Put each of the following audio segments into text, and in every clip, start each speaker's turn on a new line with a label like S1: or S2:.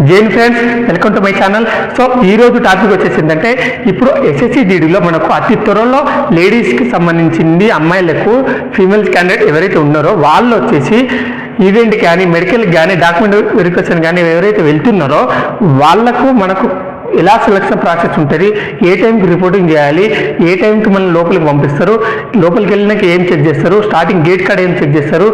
S1: Jain friends welcome to my channel so ఈ రోజు topic వచ్చేసిందంటే ఇప్పుడు ఎస్ఎస్సి జీడీలో మనకు అతి త్వరలో లేడీస్కి సంబంధించింది అమ్మాయిలకు ఫీమేల్ క్యాండిడేట్ ఎవరైతే ఉన్నారో వాళ్ళు వచ్చేసి ఈవెంట్ కానీ మెడికల్ కానీ డాక్యుమెంట్ వెరిఫికేషన్ కానీ ఎవరైతే వెళ్తున్నారో వాళ్ళకు మనకు ఎలా సెలక్షన్ ప్రాసెస్ ఉంటుంది ఏ టైంకి రిపోర్టింగ్ చేయాలి ఏ టైంకి మనం లోపలికి పంపిస్తారు లోపలికి వెళ్ళినాక ఏం చెక్ చేస్తారు స్టార్టింగ్ గేట్ కార్డ్ ఏం చెక్ చేస్తారు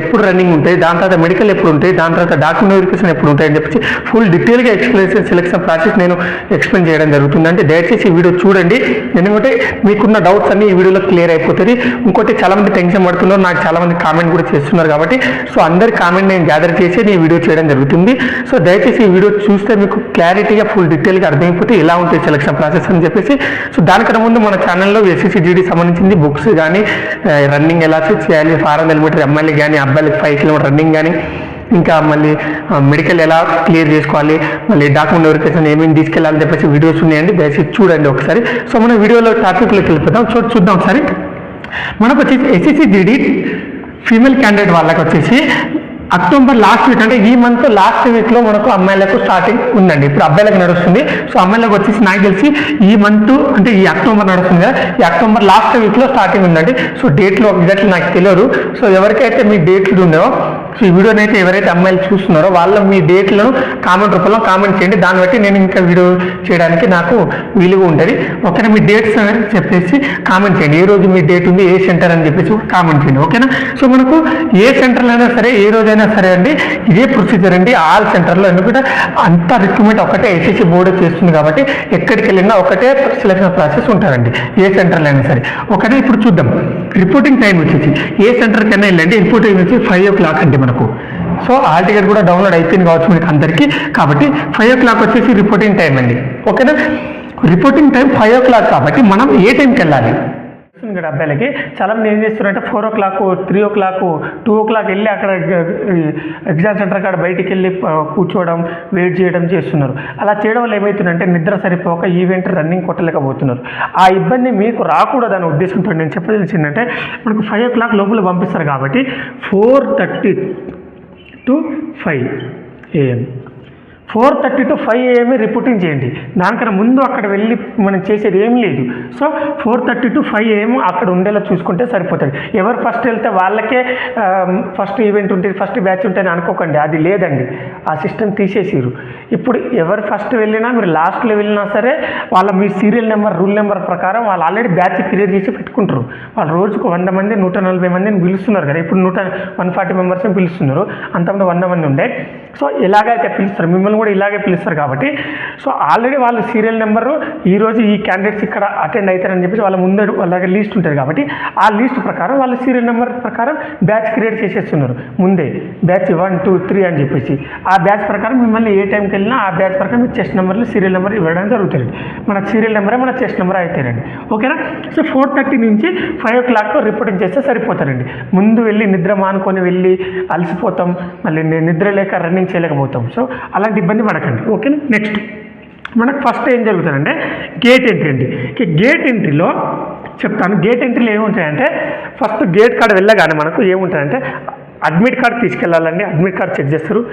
S1: ఎప్పుడు రన్నింగ్ ఉంటాయి దాని తర్వాత మెడికల్ ఎప్పుడు ఉంటాయి దాని తర్వాత డాక్యుమెంట్ వెరిఫికేషన్ ఎప్పుడు ఉంటాయి అని చెప్పి ఫుల్ డీటెయిల్గా ఎక్స్ప్లెనేషన్ సెలక్షన్ ప్రాసెస్ నేను ఎక్స్ప్లెయిన్ చేయడం జరుగుతుంది. అంటే దయచేసి ఈ వీడియో చూడండి. ఎందుకంటే మీకున్న డౌట్స్ అన్ని ఈ వీడియోలో క్లియర్ అయిపోతుంది ఇంకోటి చాలా మంది టెన్షన్ పడుతున్నారు నాకు చాలామంది కామెంట్ కూడా చేస్తున్నారు కాబట్టి సో అందరి కామెంట్ నేను గ్యాదర్ చేసి నేను ఈ వీడియో చేయడం జరుగుతుంది. సో దయచేసి ఈ వీడియో చూస్తే మీకు క్లారిటీగా ఫుల్ డీటెయిల్గా అర్థమైపోతే ఎలా ఉంటుంది సెలక్షన్ ప్రాసెస్ అని చెప్పేసి సో దానికన్నా ముందు మన ఛానల్లో ఎస్సీసీ జీడీ సంబంధించింది బుక్స్ కానీ రన్నింగ్ ఎలా చేయాలి ఫారం కిలోమీటర్ అమ్మాయిలకి కానీ అబ్బాయిలకి ఫైవ్ కిలోమీటర్ రన్నింగ్ కానీ ఇంకా మళ్ళీ మెడికల్ ఎలా క్లియర్ చేసుకోవాలి మళ్ళీ డాక్యుమెంట్ వెరిఫికేషన్ ఏమేమి తీసుకెళ్ళాలని చెప్పేసి వీడియోస్ ఉన్నాయండి దయచేసి చూడండి ఒకసారి. సో మనం వీడియోలో టాపిక్లోకి వెళ్ళిపోతాం చూ చూద్దాం ఒకసారి. మనకు వచ్చేసి ఎస్ఎస్సి జీడీ ఫీమేల్ క్యాండిడేట్ వాళ్ళకి వచ్చేసి అక్టోబర్ లాస్ట్ వీక్ అంటే ఈ మంత్ లాస్ట్ వీక్లో మనకు అమ్మాయిలకు స్టార్టింగ్ ఉందండి. ఇప్పుడు అబ్బాయిలకు నడుస్తుంది. సో అమ్మాయిలకు వచ్చేసి నాకు తెలిసి ఈ మంత్ అంటే ఈ అక్టోబర్ నడుస్తుంది కదా. ఈ అక్టోబర్ లాస్ట్ వీక్లో స్టార్టింగ్ ఉందండి. సో డేట్లు ఎగ్జాక్ట్లీ నాకు తెలియదు. సో ఎవరికైతే మీ డేట్లు ఉన్నాయో సో ఈ వీడియోని అయితే ఎవరైతే అమ్మాయిలు చూస్తున్నారో వాళ్ళ మీ డేట్లను కామెంట్ రూపంలో కామెంట్ చేయండి. దాన్ని బట్టి నేను ఇంకా వీడియో చేయడానికి నాకు వీలుగా ఉంటుంది. ఓకేనా? మీ డేట్స్ అనేది చెప్పేసి కామెంట్ చేయండి. ఏ రోజు మీ డేట్ ఉంది ఏ సెంటర్ అని చెప్పేసి కామెంట్ చేయండి. ఓకేనా? సో మనకు ఏ సెంటర్లో అయినా సరే ఏ రోజైనా సరే అండి ఇదే ప్రొసీజర్ అండి. ఆల్ సెంటర్లో ఎందుకంటే అంత రిక్రూట్మెంట్ ఒకటే ఎస్ఎస్సి బోర్డు చేస్తుంది కాబట్టి ఎక్కడికి వెళ్ళినా ఒకటే సెలక్షన్ ప్రాసెస్ ఉంటారండి. ఏ సెంటర్లో అయినా సరే. ఓకేనా? ఇప్పుడు చూద్దాం. రిపోర్టింగ్ టైం వచ్చేసి ఏ సెంటర్కి అయినా వెళ్ళండి. రిపోర్టింగ్ వచ్చి ఫైవ్ ఓ క్లాక్ అండి. మనకు. సో ఆల్ టికెట్ కూడా డౌన్లోడ్ అయిపోయింది కావచ్చు మీకు అందరికీ. కాబట్టి ఫైవ్ ఓ క్లాక్ వచ్చేసి రిపోర్టింగ్ టైం అండి. ఓకేనా? Reporting time five o'clock కాబట్టి మనం ఏ టైంకి వెళ్ళాలి? ఇక్కడ అబ్బాయిలకి. చాలా మంది ఏం చేస్తున్నారంటే four o'clock three o'clock two o'clock వెళ్ళి అక్కడ ఎగ్జామ్ సెంటర్ కాడ బయటికి వెళ్ళి కూర్చోవడం వెయిట్ చేయడం చేస్తున్నారు. అలా చేయడం వల్ల ఏమవుతుందంటే నిద్ర సరిపోక ఈవెంట్ రన్నింగ్ కొట్టలేకపోతున్నారు. ఆ ఇబ్బంది మీకు రాకూడదనే ఉద్దేశంతో నేను చెప్పదలిసిందంటే మనకు ఫైవ్ ఓ క్లాక్ లోపల పంపిస్తారు కాబట్టి four thirty to five AM four thirty to five AM reporting చేయండి. దానికన్నా ముందు అక్కడ వెళ్ళి మనం చేసేది ఏం లేదు. So four thirty to five AM అక్కడ ఉండేలా చూసుకుంటే సరిపోతుంది. ఎవరు ఫస్ట్ వెళ్తే వాళ్ళకే ఫస్ట్ ఈవెంట్ ఉంటుంది ఫస్ట్ బ్యాచ్ ఉంటుంది అనుకోకండి. అది లేదండి. ఆ సిస్టమ్ తీసేసిరు ఇప్పుడు ఎవరు ఫస్ట్ వెళ్ళినా మీరు లాస్ట్లో వెళ్ళినా సరే వాళ్ళ మీ సీరియల్ నెంబర్ రూల్ నెంబర్ ప్రకారం వాళ్ళు ఆల్రెడీ బ్యాచ్ క్రియేట్ చేసి పెట్టుకుంటారు. వాళ్ళు రోజుకు వంద మంది నూట నలభై మందిని పిలుస్తున్నారు కదా. ఇప్పుడు నూట వన్ ఫార్టీ మెంబర్స్ని పిలుస్తున్నారు. అంతమంది వంద మంది ఉండే. సో ఇలాగైతే పిలుస్తారు. మిమ్మల్ని కూడా ఇలాగే పిలుస్తారు కాబట్టి. సో ఆల్రెడీ వాళ్ళ సీరియల్ నెంబరు ఈరోజు ఈ క్యాండిడేట్స్ ఇక్కడ అటెండ్ అవుతారని చెప్పేసి వాళ్ళ ముందు వాళ్ళ దగ్గర లిస్ట్ ఉంటుంది కాబట్టి ఆ లిస్ట్ ప్రకారం వాళ్ళ సీరియల్ నెంబర్ ప్రకారం బ్యాచ్ క్రియేట్ చేసేస్తున్నారు. ముందే బ్యాచ్ వన్ టూ త్రీ అని చెప్పేసి. ఆ బ్యాచ్ ప్రకారం మిమ్మల్ని ఏ టైంకి వెళ్ళినా ఆ బ్యాచ్ ప్రకారం మీ చెస్ట్ నెంబర్లు సీరియల్ నెంబర్ ఇవ్వడం జరుగుతుంది. మన సీరియల్ నెంబరే మన చెస్ట్ నెంబర్ అవుతారండి ఓకేనా? సో ఫోర్ థర్టీ నుంచి ఫైవ్ ఓ క్లాక్ రిపోర్టింగ్ చేస్తే సరిపోతారండి. ముందు వెళ్ళి నిద్ర మానుకొని వెళ్ళి అలసిపోతాం. మళ్ళీ నిద్ర లేక రన్నింగ్ చేయలేకపోతాం సో అలాంటి ఇబ్బంది పడకండి. ఓకేనా? నెక్స్ట్ మనకు ఫస్ట్ ఏం జరుగుతుందంటే గేట్ ఎంట్రీ అండి. గేట్ ఎంట్రీలో చెప్తాను. గేట్ ఎంట్రీలో ఏముంటాయంటే ఫస్ట్ గేట్ కాడ వెళ్ళగానే మనకు ఏముంటాయంటే అడ్మిట్ కార్డ్ తీసుకెళ్ళాలండి. అడ్మిట్ కార్డ్ చెక్ చేస్తారు.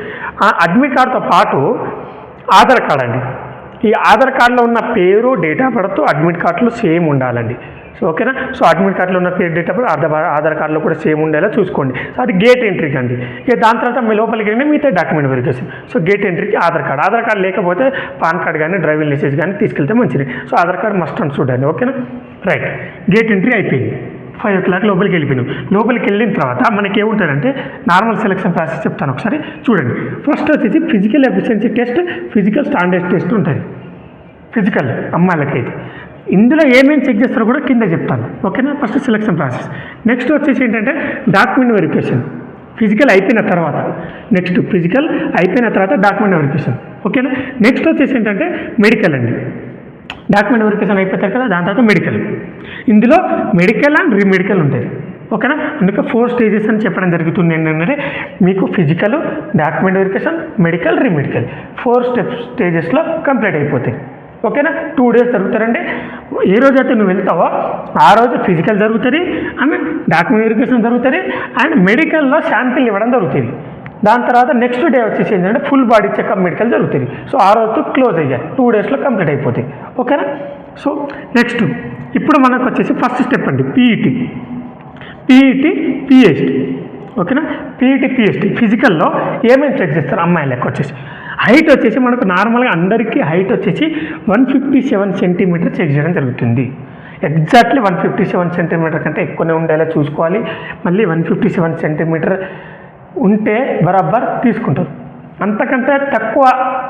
S1: ఆ అడ్మిట్ కార్డ్తో పాటు ఆధార్ కార్డ్ అండి. ఈ ఆధార్ కార్డులో ఉన్న పేరు డేట్ ఆఫ్ బర్త్ అడ్మిట్ కార్డులో సేమ్ ఉండాలండి. సో ఓకేనా సో అడ్మిట్ కార్డులో ఉన్న పేరు డేట్ ఆధార్ ఆధార్ కార్డులో కూడా సేమ్ ఉండేలా చూసుకోండి. సో అది గేట్ ఎంట్రీకి అండి ఇక దాని తర్వాత మీ లోపలికి వెళ్ళినా మిగతా డాక్యుమెంట్ వెరిఫికేషన్ సో గేట్ ఎంట్రీకి ఆధార్ కార్డ్. ఆధార్ కార్డు లేకపోతే పాన్ కార్డ్ కానీ డ్రైవింగ్ లైసెన్స్ కానీ తీసుకెళ్తే మంచిది. So Aadhaar card must and. చూడండి ఓకేనా రైట్ గేట్ ఎంట్రీ అయిపోయింది. ఫైవ్ ఓ క్లాక్ లోపలికి వెళ్ళిపోయినాం. లోపలికి వెళ్ళిన తర్వాత మనకి ఏముంటుందంటే నార్మల్ సెలక్షన్ ప్రాసెస్ చెప్తాను ఒకసారి. చూడండి. ఫస్ట్ వచ్చేసి physical efficiency test physical standard test ఉంటుంది ఫిజికల్ అమ్మాయిలకైతే. ఇందులో ఏమేమి చెక్ చేస్తారో కూడా కింద చెప్తాను. ఓకేనా? ఫస్ట్ సెలక్షన్ ప్రాసెస్ నెక్స్ట్ వచ్చేసి ఏంటంటే డాక్యుమెంట్ వెరిఫికేషన్ ఫిజికల్ అయిపోయిన తర్వాత. నెక్స్ట్ ఫిజికల్ అయిపోయిన తర్వాత డాక్యుమెంట్ వెరిఫికేషన్ ఓకేనా? నెక్స్ట్ వచ్చేసి ఏంటంటే మెడికల్ అండి. డాక్యుమెంట్ వెరిఫికేషన్ అయిపోతారు కదా దాని తర్వాత మెడికల్ ఇందులో మెడికల్ అండ్ రీమెడికల్ ఉంటుంది ఓకేనా? అందుకే ఫోర్ స్టేజెస్ అని చెప్పడం జరుగుతుంది. ఏంటంటే మీకు physical document verification medical remedical four steps స్టేజెస్లో కంప్లీట్ అయిపోతాయి. ఓకేనా? Two days జరుగుతారండి. ఏ రోజు అయితే నువ్వు వెళ్తావో ఆ రోజు ఫిజికల్ జరుగుతుంది అండ్ డాక్యుమెంట్ వెరిఫికేషన్ జరుగుతుంది అండ్ మెడికల్లో శాంపిల్ ఇవ్వడం జరుగుతుంది. దాని తర్వాత నెక్స్ట్ డే వచ్చేసి ఏంటంటే ఫుల్ బాడీ చెకప్ మెడికల్ జరుగుతుంది. సో ఆ రోజు క్లోజ్ అయ్యాయి. టూ డేస్లో కంప్లీట్ అయిపోతాయి. ఓకేనా? సో నెక్స్ట్ ఇప్పుడు మనకు వచ్చేసి ఫస్ట్ స్టెప్ అండి పీఈటీ పీఈటీ పిహెచ్డి ఓకేనా? పీఈటీ పిహెచ్డి ఫిజికల్లో ఏమేమి చెక్ చేస్తారు అమ్మాయిలకు వచ్చేసి? హైట్ వచ్చేసి మనకు నార్మల్గా అందరికీ హైట్ వచ్చేసి one fifty seven centimetre check చేయడం జరుగుతుంది. Exactly one fifty seven centimetre కంటే ఎక్కువనే ఉండేలా చూసుకోవాలి. మళ్ళీ వన్ ఫిఫ్టీ సెవెన్ సెంటీమీటర్ ఉంటే బరాబర్ తీసుకుంటారు. అంతకంటే తక్కువ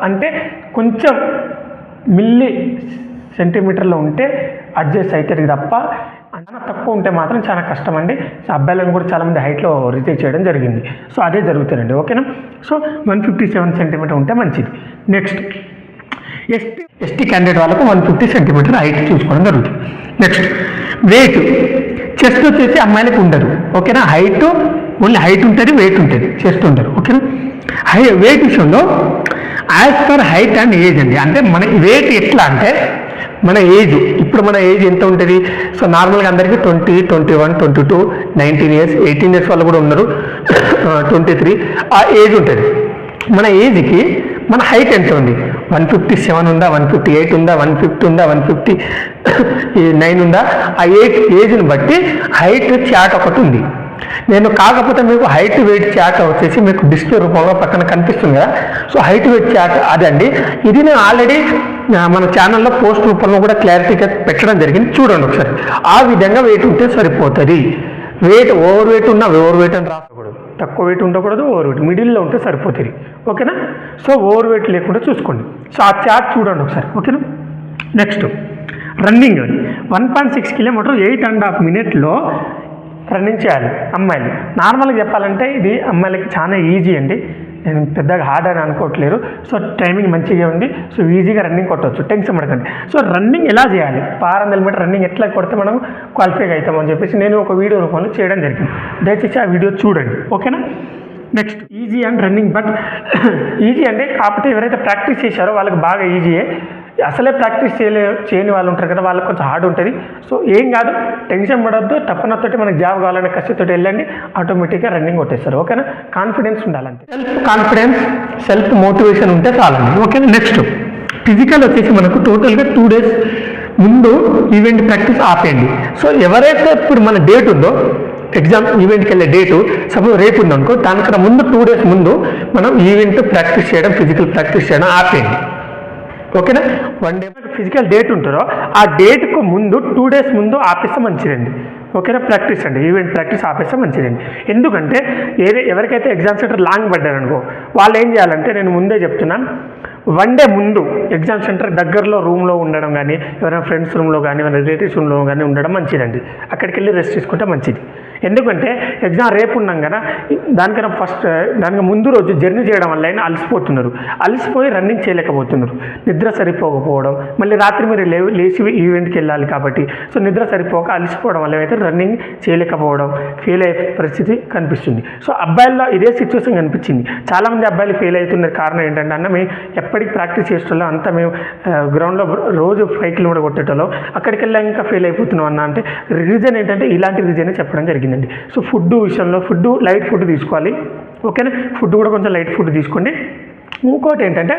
S1: అంటే కొంచెం మిల్లీ సెంటీమీటర్లో ఉంటే అడ్జస్ట్ అవుతుంది తప్ప చాలా తక్కువ ఉంటే మాత్రం చాలా కష్టం అండి సో అబ్బాయిలను కూడా చాలామంది హైట్లో రిజెక్ట్ చేయడం జరిగింది. సో అదే జరుగుతుందండి. ఓకేనా? So one fifty seven centimetre ఉంటే మంచిది. నెక్స్ట్ ఎస్టీ ఎస్టీ క్యాండిడేట్ వాళ్ళకు వన్ ఫిఫ్టీ సెంటీమీటర్ హైట్ చూసుకోవడం జరుగుతుంది. నెక్స్ట్ వెయిట్ చెస్ట్ వచ్చేసి అమ్మాయిలకు ఉండదు. ఓకేనా? హైట్ ఓన్లీ హైట్ ఉంటుంది వెయిట్ ఉంటుంది. చెస్ట్ ఉండదు. ఓకేనా? హై వెయిట్ విషయంలో as per height and age అండి. అంటే మన వెయిట్ ఎట్లా అంటే మన ఏజ్ ఇప్పుడు మన ఏజ్ ఎంత ఉంటుంది? సో నార్మల్గా అందరికీ twenty twenty one twenty two nineteen years eighteen years వాళ్ళు కూడా ఉన్నారు. ట్వంటీ త్రీ ఆ ఏజ్ ఉంటుంది. మన ఏజ్కి మన హైట్ ఎంత ఉంది? వన్ ఫిఫ్టీ సెవెన్ ఉందా వన్ ఫిఫ్టీ ఎయిట్ ఉందా వన్ ఫిఫ్టీ ఉందా వన్ ఫిఫ్టీ నైన్ ఉందా? ఆ ఏజ్ ఏజ్ని బట్టి హైట్ చాట్ ఒకటి ఉంది. నేను కాకపోతే మీకు హైట్ వెయిట్ చాట్ వచ్చేసి మీకు డిస్ప్లే రూపంలో పక్కన కనిపిస్తుంది కదా. సో హైట్ వెయిట్ చాట్ అదండి ఇది నేను ఆల్రెడీ మన ఛానల్లో పోస్ట్ రూపంలో కూడా క్లారిటీగా పెట్టడం జరిగింది. చూడండి ఒకసారి. ఆ విధంగా వెయిట్ ఉంటే సరిపోతుంది. వెయిట్ ఓవర్ వెయిట్ ఉన్నా ఓవర్ వెయిట్ అని రాకూడదు. తక్కువ వెయిట్ ఉండకూడదు ఓవర్ వెయిట్ మిడిల్లో ఉంటే సరిపోతుంది. ఓకేనా? సో ఓవర్ వెయిట్ లేకుండా చూసుకోండి. సో ఆ చార్ట్ చూడండి ఒకసారి. ఓకేనా? Next running one point six kilometre eight and half మినిట్లో రన్నింగ్ చేయాలి అమ్మాయిలు నార్మల్గా చెప్పాలంటే ఇది అమ్మాయిలకి చాలా ఈజీ అండి. నేను పెద్దగా హార్డ్ అని అనుకోవట్లేదు. సో టైమింగ్ మంచిగా ఉంది. సో ఈజీగా రన్నింగ్ కొట్టవచ్చు టెన్షన్ పడకండి. సో రన్నింగ్ ఎలా చేయాలి? ఆరు వందల మీటర్ రన్నింగ్ ఎట్లా కొడితే మనం క్వాలిఫై అవుతామని చెప్పేసి నేను ఒక వీడియో రూపంలో చేయడం జరిగింది. దయచేసి ఆ వీడియో చూడండి. ఓకేనా? Next. Easy and running. But easy అంటే కాకపోతే ఎవరైతే ప్రాక్టీస్ చేశారో వాళ్ళకి బాగా ఈజీయే. అసలే ప్రాక్టీస్ చేయలే చేయని వాళ్ళు ఉంటారు కదా వాళ్ళకి కొంచెం హార్డ్ ఉంటుంది. సో ఏం కాదు టెన్షన్ పడద్దు తప్పనతోటి మనకి జాబ్ కావాలనే కసితోటి వెళ్ళండి ఆటోమేటిక్గా రన్నింగ్ కొట్టేస్తారు ఓకేనా? కాన్ఫిడెన్స్ ఉండాలంటే సెల్ఫ్ కాన్ఫిడెన్స్ సెల్ఫ్ మోటివేషన్ ఉంటే చాలండి ఓకేనా? నెక్స్ట్ ఫిజికల్ వచ్చేసి మనకు టోటల్గా టూ డేస్ ముందు ఈవెంట్ ప్రాక్టీస్ ఆపేయండి. సో ఎవరైతే ఇప్పుడు మన డేట్ ఉందో ఎగ్జామ్ ఈవెంట్కి వెళ్ళే డేటు సపోజ్ రేపు ఉందనుకో దానికన్నా ముందు టూ డేస్ ముందు మనం ఈవెంట్ ప్రాక్టీస్ చేయడం ఫిజికల్ ప్రాక్టీస్ చేయడం ఆపేయండి. ఓకేనా? వన్ డే ఫిజికల్ డేట్ ఉంటారో ఆ డేట్కు ముందు టూ డేస్ ముందు ఆపేస్తే మంచిదండి. ఓకేనా? ప్రాక్టీస్ అండి. ఈవెంట్ ప్రాక్టీస్ ఆపేస్తే మంచిదండి. ఎందుకంటే ఏదే ఎవరికైతే ఎగ్జామ్ సెంటర్ లాంగ్ పడ్డారనుకో వాళ్ళు ఏం చేయాలంటే నేను ముందే చెప్తున్నాను వన్ డే ముందు ఎగ్జామ్ సెంటర్ దగ్గరలో రూమ్లో ఉండడం కానీ ఎవరైనా ఫ్రెండ్స్ రూమ్లో కానీ ఎవరైనా రిలేటివ్స్ రూమ్లో కానీ ఉండడం మంచిదండి. అక్కడికి వెళ్ళి రెస్ట్ తీసుకుంటే మంచిది. ఎందుకంటే ఎగ్జామ్ రేపు ఉన్నాం కదా దానికన్నా ఫస్ట్ దానికి ముందు రోజు జర్నీ చేయడం వల్ల అయినా అలసిపోతున్నారు. అలసిపోయి రన్నింగ్ చేయలేకపోతున్నారు. నిద్ర సరిపోకపోవడం మళ్ళీ రాత్రి మీరు లే లేచి ఈవెంట్కి వెళ్ళాలి కాబట్టి సో నిద్ర సరిపోక అలసిపోవడం వల్ల అయితే రన్నింగ్ చేయలేకపోవడం ఫెయిల్ అయ్యే పరిస్థితి కనిపిస్తుంది. సో అబ్బాయిల్లో ఇదే సిచ్యువేషన్ కనిపించింది. చాలామంది అబ్బాయిలు ఫెయిల్ అవుతున్న కారణం ఏంటంటే అన్న మేము ఎప్పటికి ప్రాక్టీస్ చేసేటోళ్ళం అంతా మేము గ్రౌండ్లో రోజు ఫైవ్ కిలోమీటర్ కొట్టేటోళ్ళం. అక్కడికి వెళ్ళాక ఫెయిల్ అయిపోతున్నాం అన్న అంటే రీజన్ ఏంటంటే ఇలాంటి రీజనే చెప్పడం జరిగింది. జరిగిందండి. సో ఫుడ్ విషయంలో ఫుడ్ లైట్ ఫుడ్ తీసుకోవాలి. ఓకేనా? ఫుడ్ కూడా కొంచెం లైట్ ఫుడ్ తీసుకోండి. ఇంకోటి ఏంటంటే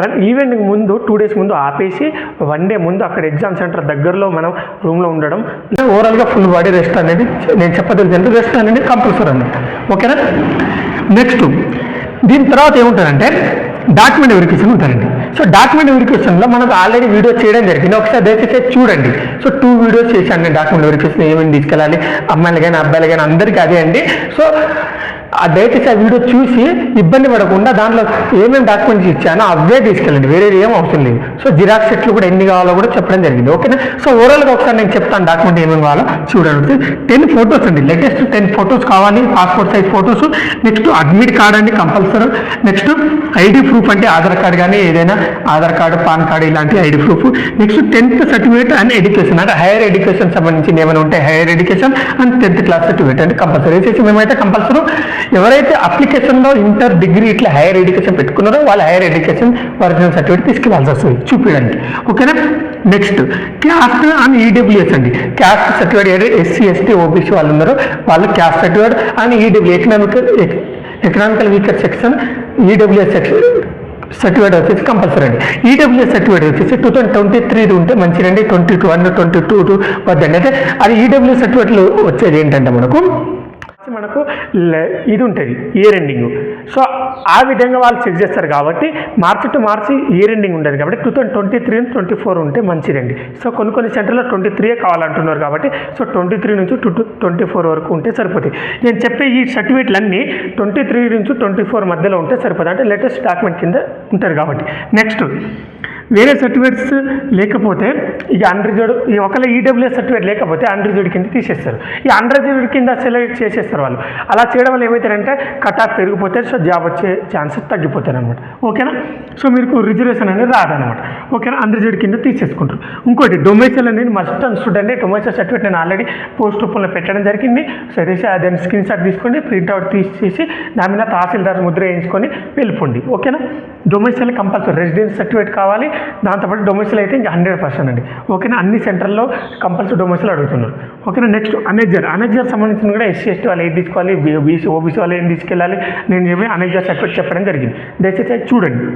S1: రన్ ఈవెంట్కి ముందు టూ డేస్ ముందు ఆపేసి వన్ డే ముందు అక్కడ ఎగ్జామ్ సెంటర్ దగ్గరలో మనం రూమ్లో ఉండడం. ఓవరాల్గా ఫుల్ బాడీ రెస్ట్ అనేది నేను చెప్పదలిచింది రెస్ట్ అనేది కంపల్సరీ అన్నమాట ఓకేనా? నెక్స్ట్ దీని తర్వాత ఏముంటారంటే డాక్యుమెంట్ వెరిఫికేషన్ ఉంటారండి. సో డాక్యుమెంట్ వెరిఫికేషన్లో మనకు ఆల్రెడీ వీడియో చేయడం జరిగింది. ఒకసారి దయచేసి చూడండి. సో టూ వీడియోస్ చేశాను నేను. డాక్యుమెంట్ వెరిఫికేషన్ ఏమేమి తీసుకెళ్ళాలి? అమ్మాయిలు కానీ అబ్బాయిలు కానీ అందరికీ అదే అండి. సో ఆ దయచేసి ఆ వీడియో చూసి ఇబ్బంది పడకుండా దాంట్లో ఏమేమి డాక్యుమెంట్స్ ఇచ్చానో అవే తీసుకెళ్ళండి. వేరే ఏం అవసరం లేదు. సో జిరాక్స్ సెట్లు కూడా ఎన్ని కావాలో కూడా చెప్పడం జరిగింది. ఓకేనా? సో ఓవరాల్గా ఒకసారి నేను చెప్తాను డాక్యుమెంట్ ఏమేమి కావాలో చూడండి టెన్ ఫొటోస్ అండి. లేటెస్ట్ టెన్ ఫొటోస్ కావాలి. Passport size photos next admit card అండి కంపల్సరీ నెక్స్ట్ ఐడి ప్రూఫ్ అంటే ఆధార్ కార్డ్ కానీ ఏదైనా ఆధార్ కార్డు పాన్ కార్డు ఇలాంటి ID proof next tenth certificate and education అంటే హైయర్ ఎడ్యుకేషన్ సంబంధించి ఏమైనా ఉంటే higher education and tenth class certificate అంటే కంపల్సరీ వేసేసి మేమైతే కంపల్సరీ ఎవరైతే అప్లికేషన్లో ఇంటర్ డిగ్రీ ఇట్లా హైయర్ ఎడ్యుకేషన్ పెట్టుకున్నారో వాళ్ళ హైయర్ ఎడ్యుకేషన్ ఒరిజినల్ సర్టిఫికేట్ తీసుకెళ్ళాల్సి వస్తుంది. చూపించడానికి ఓకేనా? నెక్స్ట్ క్యాస్ట్ అండ్ ఈడబ్ల్యూఎస్ అండి. Caste certificate SC ST OBC వాళ్ళు ఉన్నారు వాళ్ళు caste certificate and EW economic economical weaker section EWS section certificate వచ్చేసి కంపల్సరీ అండి. ఈడబ్ల్యూఎస్ సర్టిఫికేట్ వచ్చేసి టూ థౌసండ్ ట్వంటీ త్రీ ఉంటే మంచిదండి twenty two one twenty two two వద్దండి. అయితే అది ఈడబ్ల్యూ సర్టిఫికేట్లు వచ్చేది ఏంటంటే మనకు మనకు ఇది ఉంటుంది ఇయర్ ఎండింగ్ సో ఆ విధంగా వాళ్ళు చెక్ చేస్తారు కాబట్టి March to March year ending ఉండదు కాబట్టి two thousand twenty three twenty four ఉంటే మంచిదండి. సో కొన్ని కొన్ని సెంటర్లో ట్వంటీ త్రీయే కావాలంటున్నారు కాబట్టి సో ట్వంటీ త్రీ నుంచి టూ ట్వంటీ ఫోర్ వరకు ఉంటే సరిపోతాయి. నేను చెప్పే ఈ సర్టిఫికేట్లన్నీ ట్వంటీ త్రీ నుంచి ట్వంటీ ఫోర్ మధ్యలో ఉంటే సరిపోతుంది అంటే లేటెస్ట్ డాక్యుమెంట్ కింద ఉంటారు కాబట్టి. నెక్స్ట్ వేరే సర్టిఫికేట్స్ లేకపోతే ఇక అన్రిజర్వ్డ్ ఈ ఒకవేళ ఈడబ్ల్యూఎస్ సర్టిఫికేట్ లేకపోతే అన్రిజర్వ్డ్ కింద తీసేస్తారు. ఈ అన్రిజర్వ్డ్ కింద సెలెక్ట్ చేసేస్తారు వాళ్ళు. అలా చేయడం వల్ల ఏమవుతారంటే కట్ ఆఫ్ పెరిగిపోతే సో జాబ్ వచ్చే ఛాన్సెస్ తగ్గిపోతాయి అనమాట ఓకేనా సో మీకు రిజర్వేషన్ అనేది రాదనమాట ఓకేనా అన్రిజర్వ్డ్ కింద తీసేసుకుంటారు. ఇంకోటి డొమైసల్ అనేది మస్ట్ అండ్ అండి డొమైసల్ సర్టిఫికేట్ నేను ఆల్రెడీ పోస్ట్ రూపంలో పెట్టడం జరిగింది. సరేసి దాన్ని స్క్రీన్ షాట్ తీసుకొని ప్రింట్అవుట్ తీసేసి దాని మీద తహసీల్దార్ ముద్ర వేయించుకొని వెళ్ళిపోండి. ఓకేనా డొమైసల్ కంపల్సరీ రెసిడెన్స్ సర్టిఫికేట్ కావాలి. దాంతోపాటు డొమైసల్ అయితే ఇంకా హండ్రెడ్ పర్సెంట్ అండి. ఓకేనా? అన్ని సెంటర్లో కంపల్సరీ డొమైసల్ అడుగుతున్నారు. ఓకేనా? నెక్స్ట్ అనెక్జర్ అనెక్జర్ సంబంధించిన కూడా ఎస్సీ ఎస్టీ వాళ్ళు ఏది తీసుకోవాలి? బీసీ ఓబీసీ వాళ్ళు ఏం తీసుకెళ్ళాలి? నేను చెప్పి అనెక్జర్ సర్టిఫికేట్ చెప్పడం జరిగింది. దయచేసి చూడండి.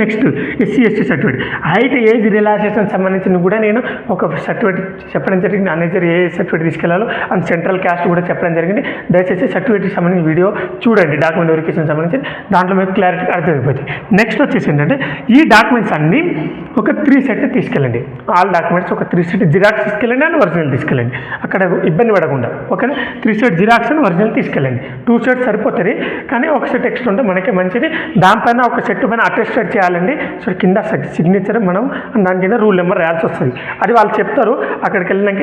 S1: Next SC ST certificate height age relaxation సంబంధించిన కూడా నేను ఒక సర్టిఫికేట్ చెప్పడం జరిగింది. అనెక్జర్ ఏ సర్టిఫికేట్ తీసుకెళ్ళాలో అండ్ సెంట్రల్ క్యాస్ట్ కూడా చెప్పడం జరిగింది. దయచేసి సర్టిఫికేట్కి సంబంధించిన వీడియో చూడండి డాక్యుమెంట్ వెరిఫికేషన్ సంబంధించి దాంట్లో మీకు క్లారిటీ అర్థమైపోతుంది. నెక్స్ట్ వచ్చేసి ఏంటంటే ఈ డాక్యుమెంట్స్ అన్నీ ఒక త్రీ సెట్ తీసుకెళ్ళండి. ఆల్ డాక్యుమెంట్స్ ఒక త్రీ సెట్ జిరాక్స్ తీసుకెళ్ళండి అండ్ ఒరిజినల్ తీసుకెళ్ళండి. అక్కడ ఇబ్బంది పడకుండా ఓకేనా? Three set xerox and original తీసుకెళ్ళండి. టూ సెట్ సరిపోతుంది కానీ ఒక సెట్ ఎక్స్ట్రా ఉంటే మనకే మంచిది. దానిపైన ఒక సెట్ పైన అటెస్టెడ్ చేయాలండి. సో కింద సిగ్నేచర్ మనం దాని కింద రూల్ నెంబర్ రాయాల్సి వస్తుంది. అది వాళ్ళు చెప్తారు. అక్కడికి వెళ్ళినాక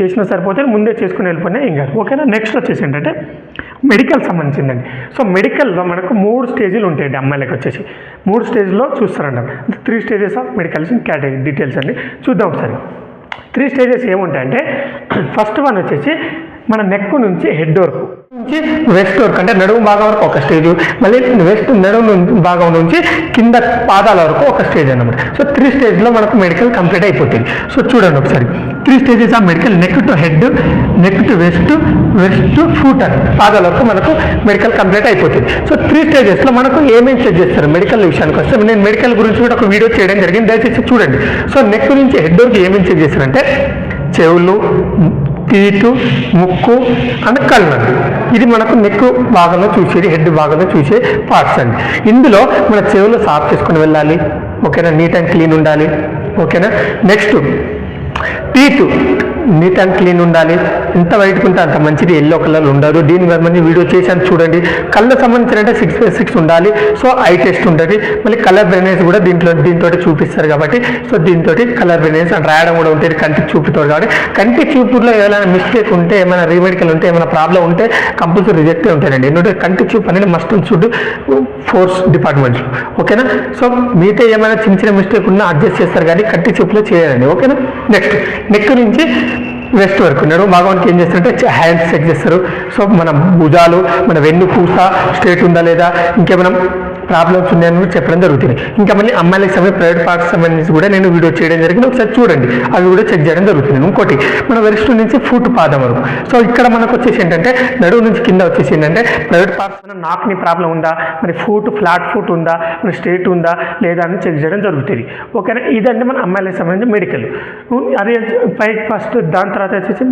S1: చేసినా సరిపోతే ముందే చేసుకుని వెళ్ళిపోయినా ఏం కాదు. ఓకేనా? నెక్స్ట్ వచ్చేసి ఏంటంటే మెడికల్ సంబంధించిందండి. సో మెడికల్లో మనకు మూడు స్టేజీలు ఉంటాయండి అమ్మాయిలకు వచ్చేసి. మూడు స్టేజ్లో చూస్తారండి. Three stages of medicals category details అండి. చూద్దాం ఒకసారి. త్రీ స్టేజెస్ ఏముంటాయంటే ఫస్ట్ వన్ వచ్చేసి మన నెక్ నుంచి హెడ్ వరకు నుంచి వెస్ట్ వరకు అంటే నడుము భాగం వరకు ఒక స్టేజ్ మళ్ళీ వెస్ట్ నడుము నుంచి భాగం నుంచి కింద పాదాల వరకు ఒక స్టేజ్ అన్నమాట. సో త్రీ స్టేజ్లో మనకు మెడికల్ కంప్లీట్ అయిపోతుంది. సో చూడండి ఒకసారి. Three stages of medical neck to head neck to waist waist to foot అని పాదాల వరకు మనకు మెడికల్ కంప్లీట్ అయిపోతుంది. సో త్రీ స్టేజెస్లో మనకు ఏమేమి చెక్ చేస్తారు? మెడికల్ విషయానికి వస్తే నేను మెడికల్ గురించి కూడా ఒక వీడియో చేయడం జరిగింది. దయచేసి చూడండి. సో నెక్ నుంచి హెడ్ వరకు ఏమేమి చెక్ చేస్తారంటే చెవులు తీటు ముక్కు అండ్ కళ్ళు ఇది మనకు నెక్ భాగంలో చూసేది హెడ్ భాగంలో చూసే పార్ట్స్ అండి. ఇందులో మన చెవులు సాఫ్ చేసుకుని వెళ్ళాలి. ఓకేనా? నీట్ అండ్ క్లీన్ ఉండాలి. ఓకేనా? Next teeth neat and clean ఉండాలి. ఎంత వైట్గా ఉంటే అంత మంచిది. ఎల్లో కలర్ ఉండదు. దీని మీద మంది వీడియో చేశాను చూడండి. కళ్ళకు సంబంధించిన అంటే సిక్స్ బై సిక్స్ ఉండాలి. సో ఐ టెస్ట్ ఉంటుంది. మళ్ళీ కలర్ బ్రైనెస్ కూడా దీంట్లో దీంతో చూపిస్తారు కాబట్టి. సో దీంతో కలర్ బ్రైనెస్ అండ్ రాయడం కూడా ఉంటుంది. కంటికి చూపుతారు కాబట్టి. కంటి చూపులో ఏమైనా మిస్టేక్ ఉంటే ఏమైనా రీమెడికల్ ఉంటే ఏమైనా ప్రాబ్లం ఉంటే కంపల్సరీ రిజెక్ట్ ఉంటాయండి. ఎందుకంటే కంటి చూపు అనేది మస్ట్ చూడు ఫోర్స్ డిపార్ట్మెంట్స్ ఓకేనా సో మీతో ఏమైనా చిన్న చిన్న మిస్టేక్ ఉన్నా అడ్జస్ట్ చేస్తారు కానీ కంటి చూపులో చేయాలండి ఓకేనా నెక్స్ట్ నెక్ నుంచి వెస్ట్ వరకు ఉన్నారు. భాగానికి ఏం చేస్తారంటే హ్యాండ్స్ చెక్ చేస్తారు. సో మన భుజాలు మన వెన్ను పూస స్ట్రేట్ ఉందా లేదా ఇంకేమైనా ప్రాబ్లమ్స్ ఉన్నాయని కూడా చెప్పడం జరుగుతుంది. ఇంకా మళ్ళీ అమ్మాయిలకు సమయం ప్రైవేట్ పార్ట్స్ సంబంధించి కూడా నేను వీడియో చేయడం జరిగింది. ఒకసారి చూడండి. అవి కూడా చెక్ చేయడం జరుగుతుంది. ఇంకోటి మన వెరిస్ట్ నుంచి ఫుట్ పాదం వరకు. సో ఇక్కడ మనకు వచ్చేసి ఏంటంటే నడువు నుంచి కింద వచ్చేసి ఏంటంటే ప్రైవేట్ పార్ట్స్ నాక్ని ప్రాబ్లం ఉందా? మరి ఫుట్ ఫ్లాట్ ఫుట్ ఉందా? మరి స్ట్రేట్ ఉందా? లేదా అని చెక్ చేయడం జరుగుతుంది. ఓకేనా? ఇదంటే మన అమ్మాయిలకు సంబంధించి మెడికల్ అదే పై ఫస్ట్ దాని తర్వాత వచ్చేసి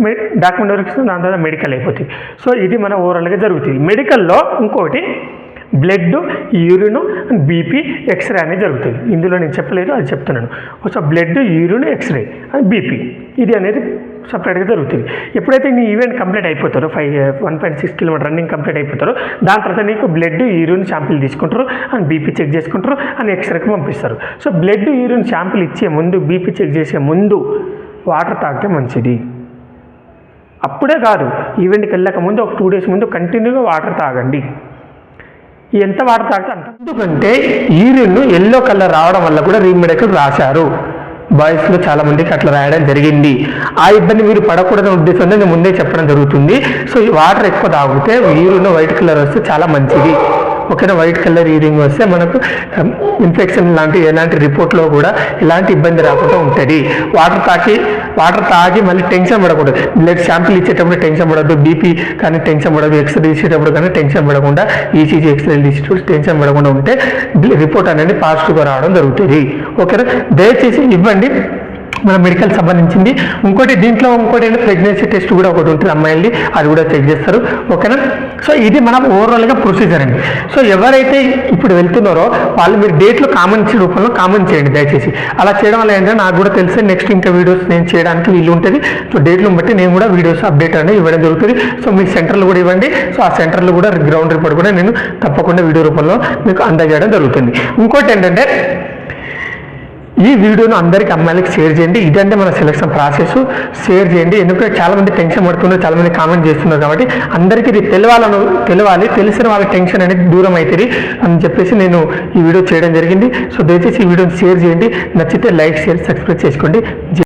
S1: డాక్యుమెంట్ వరకు దాని తర్వాత మెడికల్ అయిపోతుంది. సో ఇది మన ఓవరాల్గా జరుగుతుంది. మెడికల్లో ఇంకోటి బ్లడ్ యూరిన్ బీపీ ఎక్స్రే అనేది జరుగుతుంది. ఇందులో నేను చెప్పలేదు అది చెప్తున్నాను. So blood urine X-ray and BP ఇది అనేది సపరేట్గా జరుగుతుంది. ఎప్పుడైతే నీ event complete అయిపోతారో five one point six kilometre running complete అయిపోతారో దాని తర్వాత నీకు బ్లడ్ యూరిన్ శాంపిల్ తీసుకుంటారు అండ్ బీపీ చెక్ చేసుకుంటారు అండ్ ఎక్స్రేకి పంపిస్తారు. సో బ్లడ్ యూరిన్ శాంపిల్ ఇచ్చే ముందు బీపీ చెక్ చేసే ముందు వాటర్ తాగితే మంచిది. అప్పుడే కాదు ఈవెంట్కి వెళ్ళక ముందు ఒక టూ డేస్ ముందు కంటిన్యూగా వాటర్ తాగండి. ఎంత వాటర్ అంట. ఎందుకంటే యూరిన్ ఎల్లో కలర్ రావడం వల్ల కూడా రీమెడికల్ రాశారు. బాయ్స్లో చాలా మందికి అట్లా రాయడం జరిగింది. ఆ ఇబ్బంది మీరు పడకూడదనే ఉద్దేశంతో నేను ముందే చెప్పడం జరుగుతుంది. సో ఈ వాటర్ ఎక్కువ తాగితే యూరిన్ వైట్ కలర్ వస్తే చాలా మంచిది. ఓకేనా వైట్ కలర్ ఈరింగ్ వస్తే మనకు um, ఇన్ఫెక్షన్ లాంటి ఎలాంటి రిపోర్ట్లో కూడా ఎలాంటి ఇబ్బంది రాకుండా ఉంటుంది. వాటర్ తాకి వాటర్ తాగి మళ్ళీ టెన్షన్ పడకూడదు. బ్లడ్ శాంపిల్ ఇచ్చేటప్పుడు టెన్షన్ పడద్దు. బీపీ కానీ టెన్షన్ పడదు ఎక్స్రే తీసేటప్పుడు కానీ టెన్షన్ పడకుండా ఈసీజీ ఎక్స్రే తీసేటప్పుడు టెన్షన్ పడకుండా ఉంటే రిపోర్ట్ అనేది పాజిటివ్గా రావడం జరుగుతుంది. ఓకేనా దయచేసి ఇవ్వండి. మన మెడికల్ సంబంధించింది. ఇంకోటి దీంట్లో ఇంకోటి ప్రెగ్నెన్సీ టెస్ట్ కూడా ఒకటి ఉంటుంది అమ్మాయిల్ని అది కూడా చెక్ చేస్తారు. ఓకేనా? సో ఇది మనం ఓవరాల్గా ప్రొసీజర్ అండి. సో ఎవరైతే ఇప్పుడు వెళ్తున్నారో వాళ్ళు మీరు డేట్లు కామెంట్స్ రూపంలో కామెంట్ చేయండి దయచేసి. అలా చేయడం వల్ల ఏంటంటే నాకు కూడా తెలిసి నెక్స్ట్ ఇంకా వీడియోస్ నేను చేయడానికి వీలు ఉంటుంది. సో డేట్లను బట్టి నేను కూడా వీడియోస్ అప్డేట్ అనేది ఇవ్వడం జరుగుతుంది. సో మీ సెంటర్లు కూడా ఇవ్వండి. సో ఆ సెంటర్లు కూడా గ్రౌండ్ రిపోర్ట్ కూడా నేను తప్పకుండా వీడియో రూపంలో మీకు అందజేయడం జరుగుతుంది. ఇంకోటి ఏంటంటే ఈ వీడియోను అందరికి అమ్మాయిలకి షేర్ చేయండి. ఇదంటే మన సెలక్షన్ ప్రాసెస్ షేర్ చేయండి. ఎందుకంటే చాలా మంది టెన్షన్ పడుతున్నారు చాలామంది కామెంట్ చేస్తున్నారు కాబట్టి అందరికీ ఇది తెలవాలను తెలవాలి తెలిసిన వాళ్ళ టెన్షన్ అనేది దూరం అవుతుంది అని చెప్పేసి నేను ఈ వీడియో చేయడం జరిగింది. సో దయచేసి ఈ వీడియోని షేర్ చేయండి. నచ్చితే లైక్ షేర్ సబ్స్క్రైబ్ చేసుకోండి.